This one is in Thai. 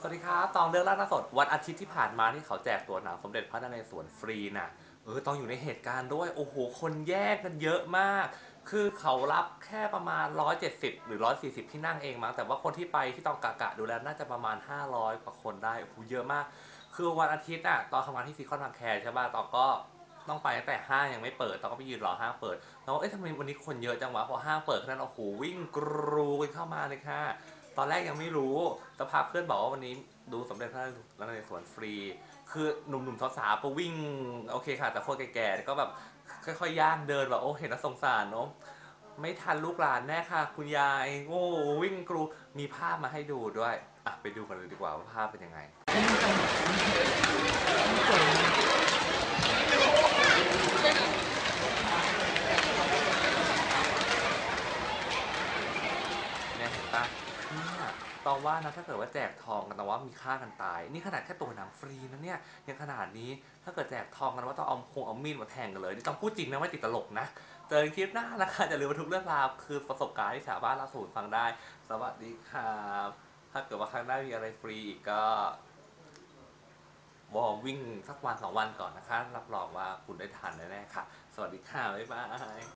สวัสดีครับตองเรื่องล่าหน้าสดวันอาทิตย์ที่ผ่านมาที่เขาแจกตัวหนังสมเด็จพระนเรศวรฟรีน่ะ เออต้องอยู่ในเหตุการณ์ด้วย โอ้โห คนแยกกันเยอะมาก คือเขารับแค่ประมาณ 170 หรือ 140 ที่นั่งเองมั้ง แต่ว่าคนที่ไปที่ต้องกะกะดูแลน่าจะประมาณ 500 กว่าคนได้ โอ้โห เยอะมาก คือวันอาทิตย์อะ ตอนทำงานที่ซีคอนบางแคใช่ป่ะ ตอนก็ต้องไปตั้งแต่ห้างยังไม่เปิด ตอนก็ไปยืนรอห้างเปิดแล้วเอ๊ะทำไมวันนี้คนเยอะจังวะ พอห้างเปิดขนาดโอ้โห วิ่งกรูกันเข้ามาเลยค่ะ ตอนแรกยังไม่รู้แต่พาเพื่อนบอกว่าวันนี้ดูสมเด็จพระนเรศวรฟรี คือหนุ่มๆสาวๆก็วิ่งโอเคค่ะ แต่คนแก่ๆก็แบบค่อยๆย่างเดินแบบโอ้เห็นแล้วสงสารเนาะไม่ทันลูกหลานแน่ค่ะ คุณยายโอ้วิ่งกรูมีภาพมาให้ดูด้วยอะไปดูกันเลยดีกว่าว่าภาพเป็นยังไงเนี่ยเห็นปะ เนี่ยตองว่านะถ้าเกิดว่าแจกทองกันตองว่ามีค่ากันตาย นี่ขนาดแค่ตัวหนังฟรีนะเนี่ยยังขนาดนี้ถ้าเกิดแจกทองกันว่าต้องเอาคงเอามีดมาแทงกันเลยนี่ต้องพูดจริงนะไม่ติดตลกนะ เจอกันคลิปหน้านะคะอย่าลืมว่าทุกเรื่องราวคือประสบการณ์ที่ชาวบ้านเล่าสู่ฟังได้ สวัสดีครับถ้าเกิดว่าครั้งหน้ามีอะไรฟรีอีกก็วอร์มวิ่งสักวันสองวันก่อนนะคะ รับรองว่าคุณได้ทันแน่ๆค่ะ สวัสดีค่ะ บ๊ายบาย